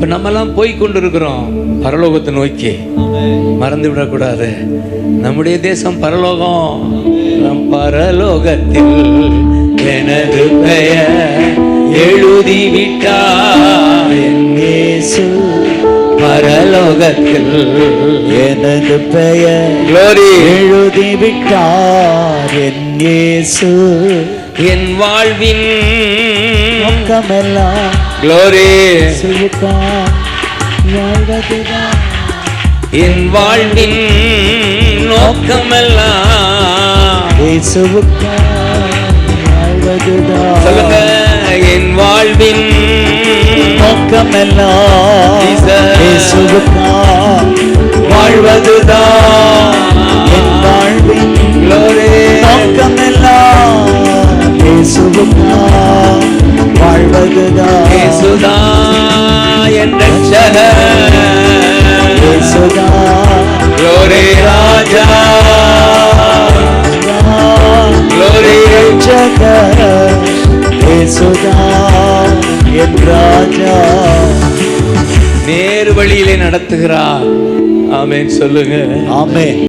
இப்ப நம்மலாம் போய் கொண்டிருக்கிறோம். பரலோகத்தை நோக்கி. மறந்து விடக்கூடாது. நம்முடைய தேசம் பரலோகம். நம் பரலோகத்தில் எனது பெயர் எழுதி இயேசு பரலோகத்தில் எனது பெயர். எழுதி விட்டார் என் இயேசு என் வாழ்வின் நோக்கமெல்லாம் வாழ்வதுதான். என் வாழ்வின் நோக்கமெல்லாம் சொல்லுங்க என் வாழ்வின் நோக்கமெல்லாம் வாழ்வதுதான். என் வாழ்வின். நோக்கமெல்லாம் வாழ்வதுதான். இயேசுதான் என் ரட்சகர். இயேசுதான் Glory ராஜா. Glory ரட்சகர் இயேசுதான் என் ராஜா? நேர் வழியிலே நடத்துகிறார். ஆமென் சொல்லுங்க. ஆமென்.